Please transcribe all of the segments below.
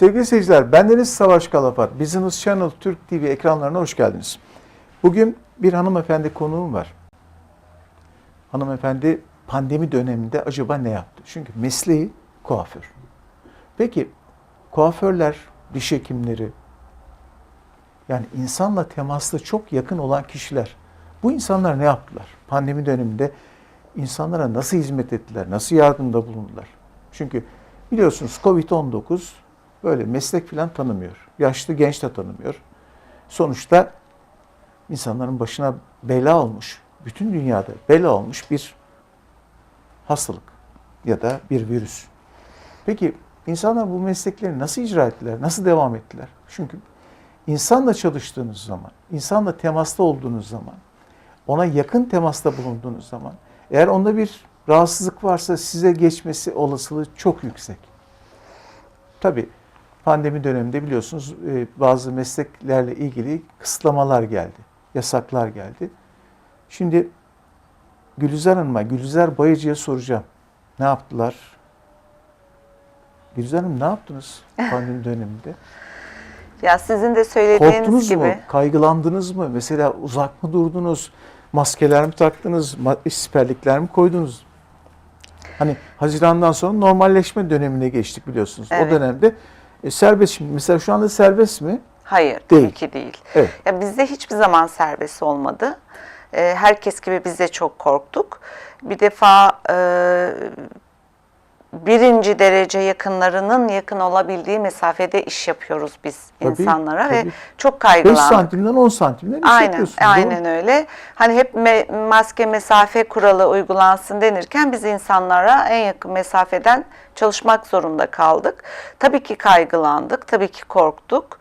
Sevgili seyirciler, bendeniz Savaş Kalafat. Business Channel Türk TV ekranlarına hoş geldiniz. Bugün bir hanımefendi konuğum var. Hanımefendi pandemi döneminde acaba ne yaptı? Çünkü mesleği kuaför. Peki kuaförler, diş hekimleri, yani insanla temaslı çok yakın olan kişiler. Bu insanlar ne yaptılar? Pandemi döneminde insanlara nasıl hizmet ettiler? Nasıl yardımda bulundular? Çünkü biliyorsunuz Covid-19 böyle meslek falan tanımıyor. Yaşlı genç de tanımıyor. Sonuçta insanların başına bela olmuş, bütün dünyada bela olmuş bir hastalık ya da bir virüs. Peki insanlar bu meslekleri nasıl icra ettiler, nasıl devam ettiler? Çünkü insanla çalıştığınız zaman, insanla temasta olduğunuz zaman, ona yakın temasta bulunduğunuz zaman, eğer onda bir rahatsızlık varsa size geçmesi olasılığı çok yüksek. Tabii pandemi döneminde biliyorsunuz e, bazı mesleklerle ilgili kısıtlamalar geldi, yasaklar geldi. Şimdi Gülizar Hanım'a, Gülizar Bayıcı'ya soracağım. Ne yaptılar? Gülizar Hanım ne yaptınız pandemi döneminde? Ya sizin de söylediğiniz Korktunuz gibi. mu? Kaygılandınız mı? Mesela uzak mı durdunuz? Maskeler mi taktınız? Siperlikler mi koydunuz? Hani Haziran'dan sonra normalleşme dönemine geçtik biliyorsunuz. O Evet. dönemde e, serbest şimdi. Mesela şu anda serbest mi? Hayır, Değil. tabii ki değil. Evet. Ya bizde hiçbir zaman serbest olmadı. Ee, herkes gibi biz de çok korktuk. Bir defa e, birinci derece yakınlarının yakın olabildiği mesafede iş yapıyoruz biz Tabii, insanlara ve tabii. çok 5 kaygılandık. santimden 10 santimden Aynen, aynen öyle. Hani hep me- maske mesafe kuralı uygulansın denirken biz insanlara en yakın mesafeden çalışmak zorunda kaldık. Tabii ki kaygılandık, tabii ki korktuk.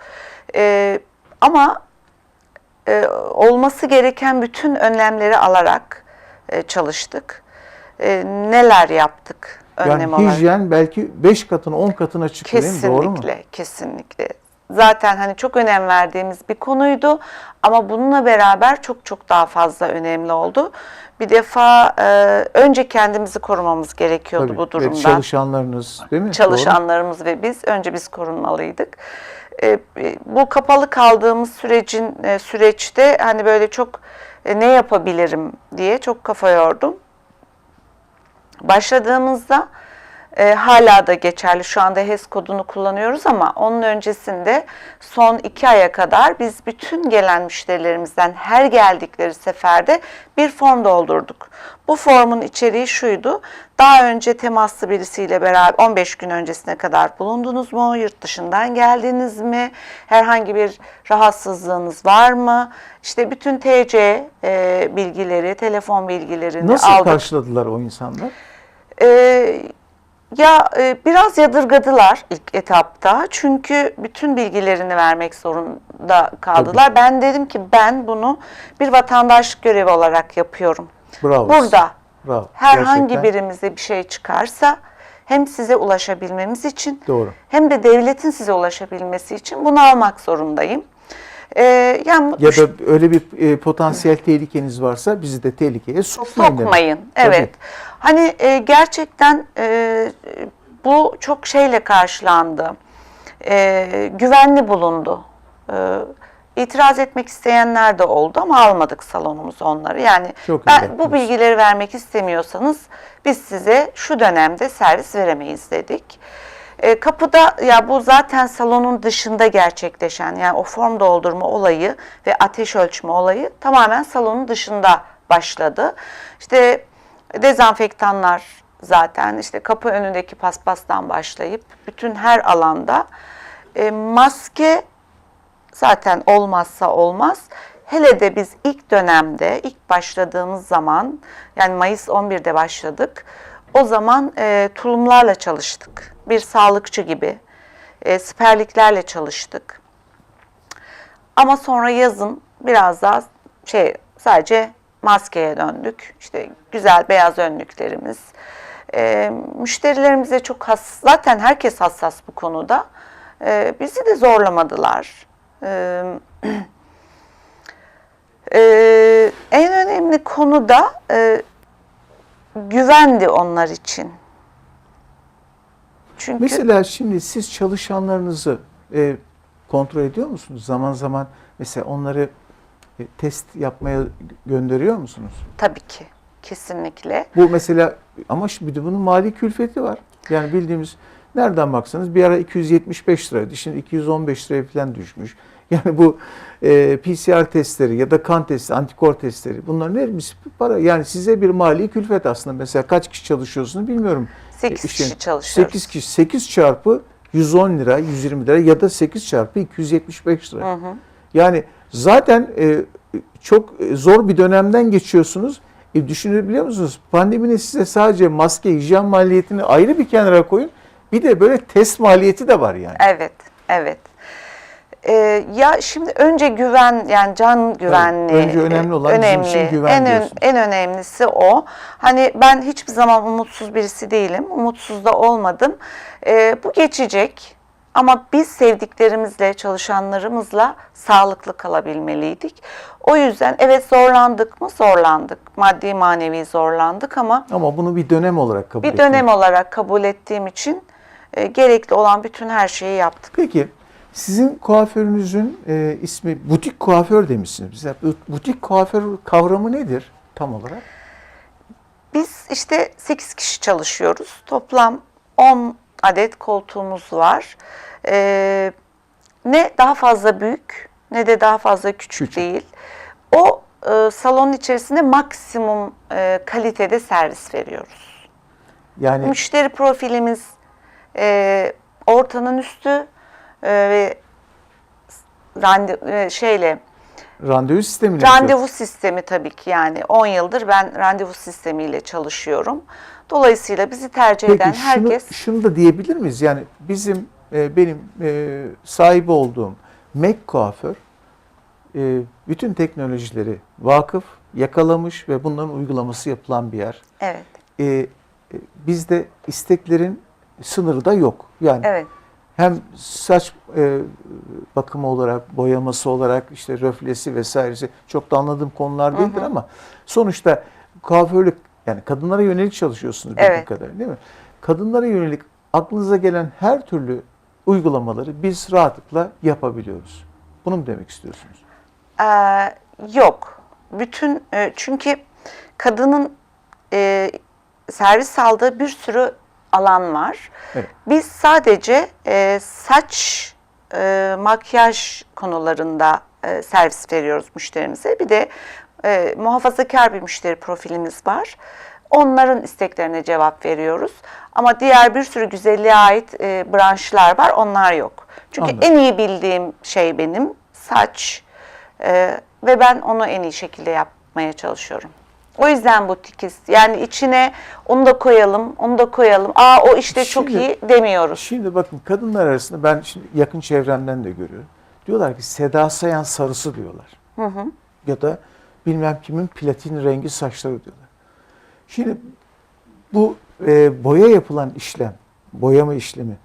Ee, ama e, olması gereken bütün önlemleri alarak e, çalıştık. E, neler yaptık önlem Yani olarak? hijyen belki 5 katına 10 katına çıktı değil mi? Doğru mu? Kesinlikle, kesinlikle. Zaten hani çok önem verdiğimiz bir konuydu ama bununla beraber çok çok daha fazla önemli oldu. Bir defa e, önce kendimizi korumamız gerekiyordu Tabii. bu durumdan. çalışanlarınız değil mi? Doğru. Çalışanlarımız ve biz önce biz korunmalıydık. E, e, bu kapalı kaldığımız sürecin e, süreçte hani böyle çok e, ne yapabilirim diye çok kafa yordum. Başladığımızda e, hala da geçerli. Şu anda HES kodunu kullanıyoruz ama onun öncesinde son iki aya kadar biz bütün gelen müşterilerimizden her geldikleri seferde bir form doldurduk. Bu formun içeriği şuydu. Daha önce temaslı birisiyle beraber 15 gün öncesine kadar bulundunuz mu? Yurt dışından geldiniz mi? Herhangi bir rahatsızlığınız var mı? İşte bütün TC e, bilgileri, telefon bilgilerini Nasıl aldık. karşıladılar o insanlar? Ee, ya e, biraz yadırgadılar ilk etapta çünkü bütün bilgilerini vermek zorunda kaldılar. Ben dedim ki ben bunu bir vatandaşlık görevi olarak yapıyorum. Bravo. Burada Bravo. herhangi Gerçekten birimize bir şey çıkarsa hem size ulaşabilmemiz için Doğru. hem de devletin size ulaşabilmesi için bunu almak zorundayım. Ee, yani Ya da öyle bir e, potansiyel tehlikeniz varsa bizi de tehlikeye sokmayın. demek. Sokmayın. Tabii. Evet. Hani e, gerçekten e, bu çok şeyle karşılandı. E, güvenli bulundu. E, itiraz etmek isteyenler de oldu ama almadık salonumuz onları. Yani Çok ben bu bilgileri vermek istemiyorsanız biz size şu dönemde servis veremeyiz dedik. E, kapıda ya bu zaten salonun dışında gerçekleşen yani o form doldurma olayı ve ateş ölçme olayı tamamen salonun dışında başladı. İşte dezenfektanlar zaten işte kapı önündeki paspastan başlayıp bütün her alanda E, maske zaten olmazsa olmaz. Hele de biz ilk dönemde, ilk başladığımız zaman, yani Mayıs 11'de başladık. O zaman e, tulumlarla çalıştık. Bir sağlıkçı gibi. E, siperliklerle çalıştık. Ama sonra yazın biraz daha şey sadece maskeye döndük. İşte güzel beyaz önlüklerimiz. E, müşterilerimize çok hassas, zaten herkes hassas bu konuda. E, bizi de zorlamadılar. E, e, en önemli konu da e, güvendi onlar için. Çünkü Mesela şimdi siz çalışanlarınızı e, kontrol ediyor musunuz? Zaman zaman mesela onları e, test yapmaya gönderiyor musunuz? tabii ki kesinlikle. Bu mesela ama şimdi bunun mali külfeti var. Yani bildiğimiz nereden baksanız bir ara 275 liraydı. Şimdi 215 liraya falan düşmüş. Yani bu e, PCR testleri ya da kan testi, antikor testleri bunların hepsi para. Yani size bir mali külfet aslında. Mesela kaç kişi çalışıyorsunuz bilmiyorum. 8 E, işte kişi çalışıyoruz. 8 kişi 8 çarpı 110 lira, 120 lira ya da 8 çarpı 275 lira. Hı hı. Yani zaten e, çok zor bir dönemden geçiyorsunuz. E, düşünebiliyor musunuz? Pandeminin size sadece maske, hijyen maliyetini ayrı bir kenara koyun. Bir de böyle test maliyeti de var yani. Evet, evet. Ee, ya şimdi önce güven yani can güvenliği önce önemli olan bizim için güven en, ön- diyorsun. en önemlisi o. Hani ben hiçbir zaman umutsuz birisi değilim. Umutsuz da olmadım. Ee, bu geçecek. Ama biz sevdiklerimizle, çalışanlarımızla sağlıklı kalabilmeliydik. O yüzden evet zorlandık mı? Zorlandık. Maddi manevi zorlandık ama Ama bunu bir dönem olarak kabul bir etmek. dönem olarak kabul ettiğim için e, gerekli olan bütün her şeyi yaptık. Peki sizin kuaförünüzün e, ismi butik kuaför demişsiniz. Bize bu butik kuaför kavramı nedir tam olarak? Biz işte 8 kişi çalışıyoruz. Toplam 10 adet koltuğumuz var. Ee, ne daha fazla büyük ne de daha fazla küçük, Küçük. değil. O e, salonun içerisinde maksimum e, kalitede servis veriyoruz. Yani Müşteri profilimiz e, ortanın üstü e, ve rande, e, şeyle randevu sistemini Randevu sistemi tabii ki yani 10 yıldır ben randevu sistemiyle çalışıyorum. Dolayısıyla bizi tercih Peki eden herkes şunu da diyebilir miyiz? Yani bizim e, benim e, sahibi olduğum Mac kuaför e, bütün teknolojileri vakıf, yakalamış ve bunların uygulaması yapılan bir yer. evet E, e, bizde isteklerin sınırı da yok. Yani evet hem saç e, bakımı olarak, boyaması olarak, işte röflesi vesairesi çok da anladığım konular değildir ama sonuçta kuaförlük yani kadınlara yönelik çalışıyorsunuz bildiğim Evet. kadarıyla değil mi? Kadınlara yönelik aklınıza gelen her türlü uygulamaları biz rahatlıkla yapabiliyoruz. Bunu mu demek istiyorsunuz? Ee, yok bütün e, çünkü kadının e, servis aldığı bir sürü alan var. Evet. Biz sadece e, saç, e, makyaj konularında e, servis veriyoruz müşterimize. Bir de e, muhafazakar bir müşteri profilimiz var. Onların isteklerine cevap veriyoruz. Ama diğer bir sürü güzelliğe ait e, branşlar var, onlar yok. Çünkü Anladım. en iyi bildiğim şey benim saç e, ve ben onu en iyi şekilde yapmaya çalışıyorum. O yüzden butikiz. Yani içine onu da koyalım, onu da koyalım. Aa o işte çok Şimdi- iyi demiyoruz. Şimdi bakın kadınlar arasında ben şimdi yakın çevremden de görüyorum. Diyorlar ki Seda Sayan sarısı diyorlar. Ya da bilmem kimin platin rengi saçları diyorlar. Şimdi bu e, boya yapılan işlem, boyama işlemi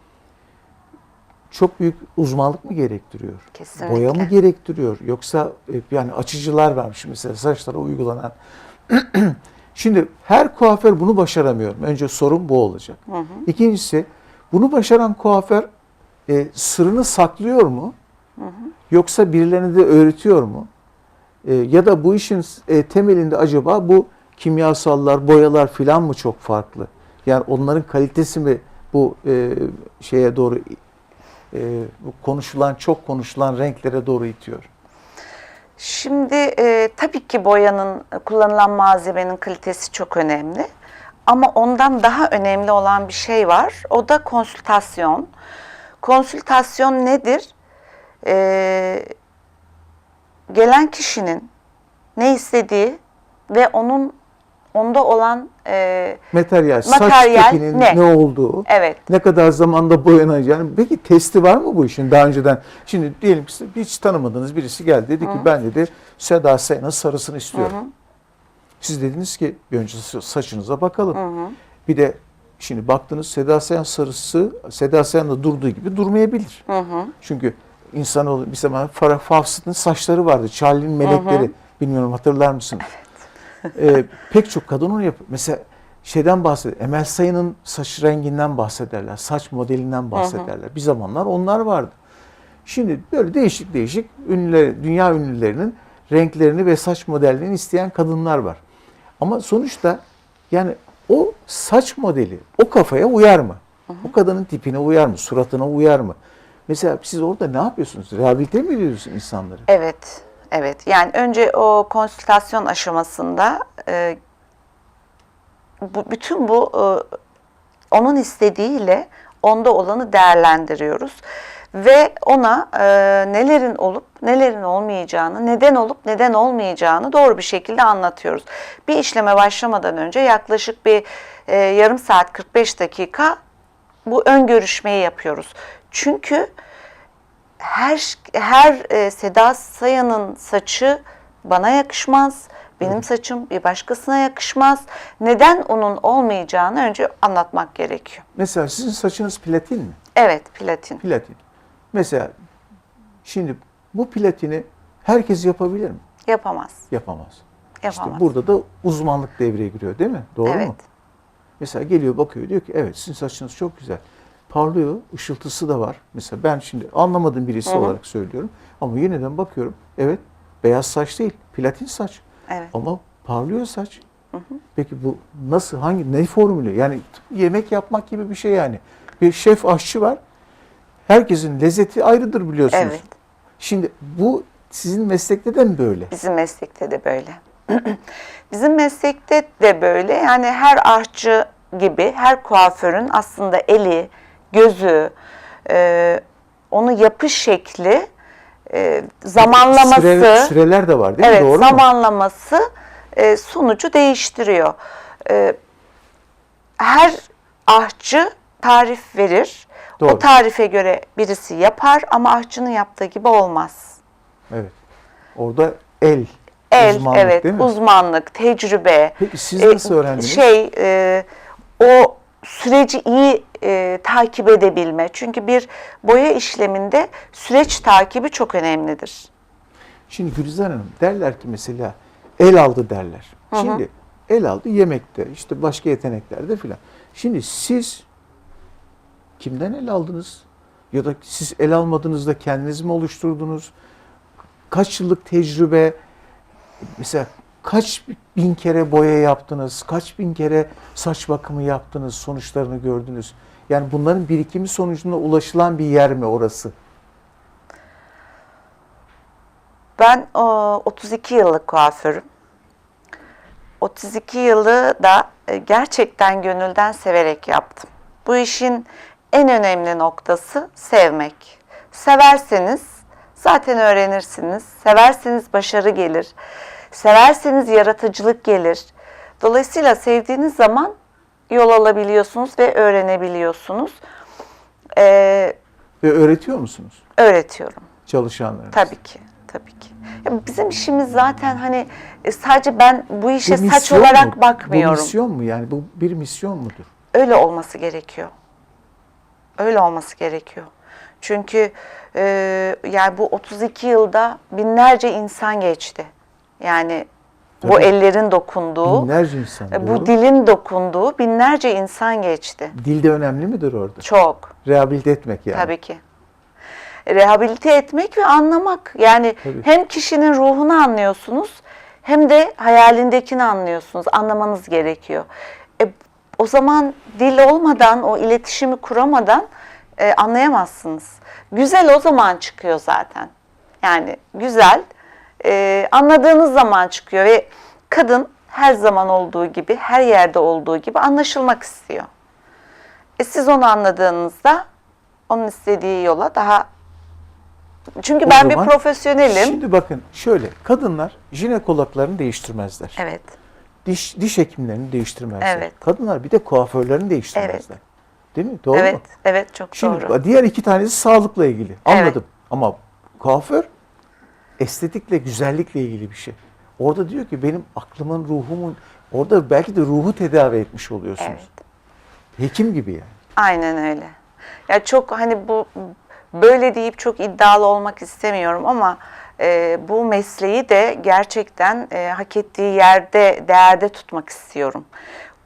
çok büyük uzmanlık mı gerektiriyor? Kesinlikle. Boya mı gerektiriyor? Yoksa e, yani açıcılar varmış mesela saçlara uygulanan. Şimdi her kuaför bunu başaramıyor. Önce sorun bu olacak. İkincisi bunu başaran kuaför e, sırrını saklıyor mu? Yoksa birilerine de öğretiyor mu? E, ya da bu işin e, temelinde acaba bu kimyasallar, boyalar filan mı çok farklı? Yani onların kalitesi mi bu e, şeye doğru e, bu konuşulan çok konuşulan renklere doğru itiyor? Şimdi e, tabii ki boyanın, kullanılan malzemenin kalitesi çok önemli. Ama ondan daha önemli olan bir şey var. O da konsültasyon. Konsültasyon nedir? E, gelen kişinin ne istediği ve onun onda olan e, Materyal, Materyal saç tipinin ne? ne? olduğu, evet ne kadar zamanda boyanacağını. Peki testi var mı bu işin daha önceden? Şimdi diyelim ki hiç tanımadığınız birisi geldi dedi ki ben dedi Seda Sayan'ın sarısını istiyorum. Siz dediniz ki bir önce saçınıza bakalım. Bir de şimdi baktınız Seda Sayan sarısı Seda Sayan'da durduğu gibi durmayabilir. Çünkü insanoğlu bir zaman Farah Fawcett'ın saçları vardı. Charlie'nin melekleri. Bilmiyorum hatırlar mısınız? Ee, pek çok kadın onu yapıyor. Mesela şeyden bahseder. Emel Sayın'ın saç renginden bahsederler. Saç modelinden bahsederler. Bir zamanlar onlar vardı. Şimdi böyle değişik değişik ünlüler, dünya ünlülerinin renklerini ve saç modellerini isteyen kadınlar var. Ama sonuçta yani o saç modeli o kafaya uyar mı? O kadının tipine uyar mı? Suratına uyar mı? Mesela siz orada ne yapıyorsunuz? Rehabilite mi ediyorsunuz insanları? Evet, evet. Yani önce o konsültasyon aşamasında e, bu, bütün bu e, onun istediğiyle onda olanı değerlendiriyoruz ve ona e, nelerin olup nelerin olmayacağını, neden olup neden olmayacağını doğru bir şekilde anlatıyoruz. Bir işleme başlamadan önce yaklaşık bir e, yarım saat 45 dakika bu ön görüşmeyi yapıyoruz. Çünkü her her e, Seda Sayan'ın saçı bana yakışmaz. Benim saçım bir başkasına yakışmaz. Neden onun olmayacağını önce anlatmak gerekiyor. Mesela sizin saçınız platin mi? Evet, platin. Platin. Mesela şimdi bu platini herkes yapabilir mi? Yapamaz. Yapamaz. Yapamaz. İşte burada da uzmanlık devreye giriyor değil mi? Doğru evet. mu? Mesela geliyor bakıyor diyor ki evet sizin saçınız çok güzel. Parlıyor, ışıltısı da var. Mesela ben şimdi anlamadığım birisi Hı hı. olarak söylüyorum. Ama yeniden bakıyorum. Evet beyaz saç değil, platin saç. Evet. Ama parlıyor saç. Peki bu nasıl, hangi, ne formülü? Yani yemek yapmak gibi bir şey yani. Bir şef aşçı var. Herkesin lezzeti ayrıdır biliyorsunuz. Evet. Şimdi bu sizin meslekte de mi böyle? Bizim meslekte de böyle. Bizim meslekte de böyle. Yani her aşçı gibi her kuaförün aslında eli, gözü, e, onu yapış şekli, e, zamanlaması, Süre- süreler de var değil evet mi? Doğru mu? zamanlaması e, sonucu değiştiriyor. E, her ahçı tarif verir. Doğru. O tarife göre birisi yapar ama ahçının yaptığı gibi olmaz. Evet. Orada el, El, uzmanlık evet, değil mi? uzmanlık, tecrübe. Peki siz e, nasıl öğrendiniz? Şey, e, o süreci iyi e, takip edebilme. Çünkü bir boya işleminde süreç takibi çok önemlidir. Şimdi Gülizar Hanım derler ki mesela el aldı derler. Şimdi el aldı yemekte, işte başka yeteneklerde filan. Şimdi siz kimden el aldınız? Ya da siz el almadığınızda kendiniz mi oluşturdunuz? Kaç yıllık tecrübe? Mesela kaç bin kere boya yaptınız? Kaç bin kere saç bakımı yaptınız? Sonuçlarını gördünüz. Yani bunların birikimi sonucunda ulaşılan bir yer mi orası? Ben o, 32 yıllık kuaförüm. 32 yılı da e, gerçekten gönülden severek yaptım. Bu işin en önemli noktası sevmek. Severseniz zaten öğrenirsiniz. Severseniz başarı gelir. Severseniz yaratıcılık gelir. Dolayısıyla sevdiğiniz zaman yol alabiliyorsunuz ve öğrenebiliyorsunuz. Ee, Ve öğretiyor musunuz öğretiyorum. çalışanlarınıza? Tabii ki, tabii ki. Ya bizim işimiz zaten hani e, sadece ben bu işe Bu saç olarak mu? Bu bakmıyorum. misyon mu yani? Bu bir misyon mudur? Öyle olması gerekiyor. Öyle olması gerekiyor. Çünkü e, yani bu 32 yılda binlerce insan geçti. Yani bu Tabii. ellerin dokunduğu, Binlerce insan. e, doğru. bu dilin dokunduğu binlerce insan geçti. Dil de önemli midir orada? Çok. Rehabilite etmek yani. Tabii ki. Rehabilite etmek ve anlamak. Yani Tabii. hem kişinin ruhunu anlıyorsunuz hem de hayalindekini anlıyorsunuz. Anlamanız gerekiyor. E, o zaman dil olmadan, o iletişimi kuramadan e, anlayamazsınız. Güzel o zaman çıkıyor zaten. Yani güzel e, anladığınız zaman çıkıyor ve kadın her zaman olduğu gibi, her yerde olduğu gibi anlaşılmak istiyor. E siz onu anladığınızda onun istediği yola daha çünkü O ben bir zaman profesyonelim. Şimdi bakın şöyle kadınlar jinekologlarını değiştirmezler. Evet. Diş diş hekimlerini değiştirmezler. Evet. Kadınlar bir de kuaförlerini değiştirmezler. Değil mi? Doğru evet, mu? evet çok Şimdi doğru. diğer iki tanesi sağlıkla ilgili. Evet. Anladım. Ama kuaför estetikle, güzellikle ilgili bir şey. Orada diyor ki benim aklımın, ruhumun orada belki de ruhu tedavi etmiş oluyorsunuz. Evet. Hekim gibi yani. Aynen öyle. Ya çok hani bu böyle deyip çok iddialı olmak istemiyorum ama e, bu mesleği de gerçekten e, hak ettiği yerde değerde tutmak istiyorum.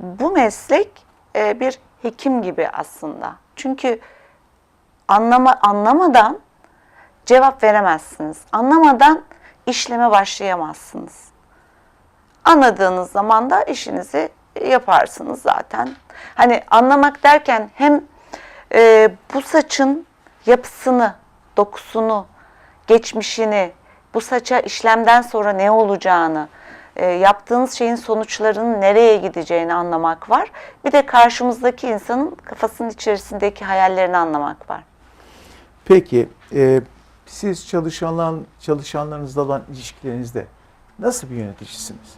bu meslek e, bir hekim gibi aslında. Çünkü anlama anlamadan cevap veremezsiniz. Anlamadan işleme başlayamazsınız. Anladığınız zaman da işinizi yaparsınız zaten. Hani anlamak derken hem e, bu saçın yapısını, dokusunu, geçmişini, bu saça işlemden sonra ne olacağını, e, yaptığınız şeyin sonuçlarının nereye gideceğini anlamak var. Bir de karşımızdaki insanın kafasının içerisindeki hayallerini anlamak var. Peki e, siz çalışanlar, çalışanlarınızla olan ilişkilerinizde nasıl bir yöneticisiniz?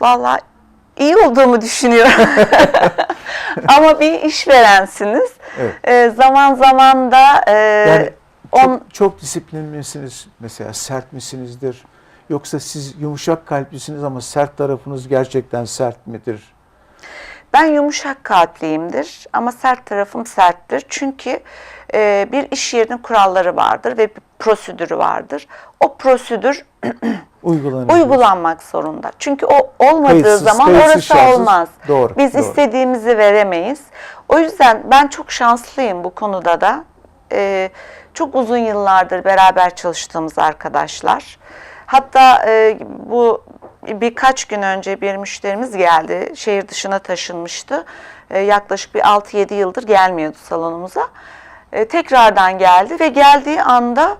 Vallahi iyi olduğumu düşünüyorum. Ama bir işverensiniz. Evet. Ee, zaman zaman da e, Yani çok, on, çok disiplinli misiniz? Mesela sert misinizdir? Yoksa siz yumuşak kalplisiniz ama sert tarafınız gerçekten sert midir? ben yumuşak kalpliyimdir ama sert tarafım serttir. Çünkü e, bir iş yerinin kuralları vardır ve bir prosedürü vardır. O prosedür uygulanmak zorunda. Çünkü o olmadığı Kayıtsız, zaman kayıtsız, orası şartsız. olmaz. Doğru, Biz doğru. istediğimizi veremeyiz. O yüzden ben çok şanslıyım bu konuda da. Ee, çok uzun yıllardır beraber çalıştığımız arkadaşlar. Hatta e, bu birkaç gün önce bir müşterimiz geldi. Şehir dışına taşınmıştı. E, yaklaşık bir 6-7 yıldır gelmiyordu salonumuza. E, tekrardan geldi ve geldiği anda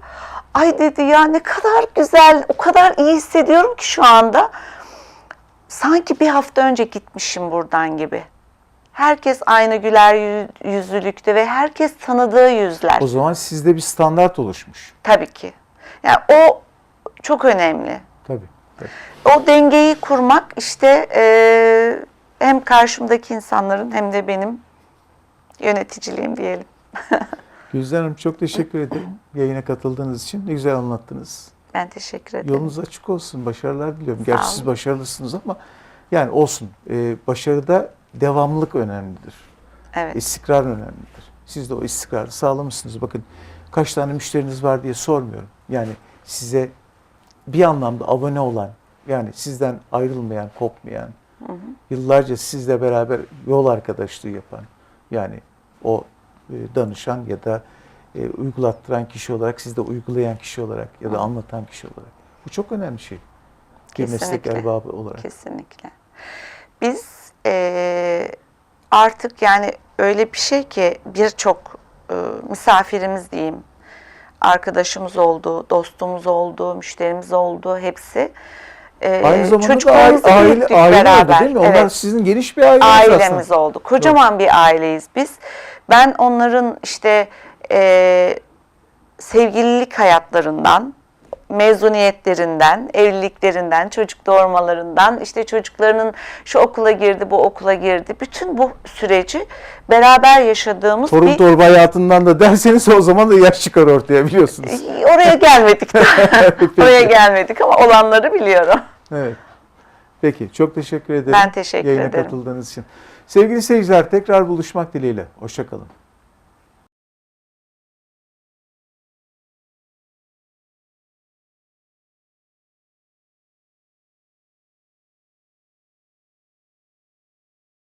ay dedi ya ne kadar güzel, o kadar iyi hissediyorum ki şu anda. Sanki bir hafta önce gitmişim buradan gibi. Herkes aynı güler yü- yüzlülükte ve herkes tanıdığı yüzler. O zaman sizde bir standart oluşmuş. Tabii ki. Yani o çok önemli. Tabii. tabii. O dengeyi kurmak işte eee, hem karşımdaki insanların hem de benim yöneticiliğim diyelim. Gülden Hanım çok teşekkür ederim yayına katıldığınız için. Ne güzel anlattınız. Ben teşekkür ederim. Yolunuz açık olsun. Başarılar diliyorum. Sağ Gerçi olun. siz başarılısınız ama yani olsun. Ee, başarıda devamlılık önemlidir. Evet. İstikrar önemlidir. Siz de o istikrarı sağlamışsınız. Bakın kaç tane müşteriniz var diye sormuyorum. Yani size bir anlamda abone olan, yani sizden ayrılmayan, kopmayan, yıllarca sizle beraber yol arkadaşlığı yapan, yani o danışan ya da e, uygulattıran kişi olarak, siz de uygulayan kişi olarak ya da anlatan kişi olarak. Bu çok önemli şey. Bir meslek Kesinlikle. erbabı olarak. Kesinlikle. Biz eee, artık yani öyle bir şey ki birçok eee, misafirimiz diyeyim, arkadaşımız oldu, dostumuz oldu, müşterimiz oldu hepsi. Eee, Aynı zamanda da çocuklarımızı aile, büyüttük aile, aile oldu beraber. değil mi? Onlar Evet. sizin geniş bir aileniz ailemiz aslında. oldu. Kocaman bir aileyiz biz. Ben onların işte eee, sevgililik hayatlarından, mezuniyetlerinden, evliliklerinden, çocuk doğurmalarından, işte çocuklarının şu okula girdi, bu okula girdi. Bütün bu süreci beraber yaşadığımız Torun bir... torba hayatından da derseniz o zaman da yaş çıkar ortaya biliyorsunuz. Oraya gelmedik. Oraya gelmedik ama olanları biliyorum. Evet. Peki çok teşekkür ederim. Ben teşekkür Yayına ederim. katıldığınız için. Sevgili seyirciler tekrar buluşmak dileğiyle. Hoşçakalın.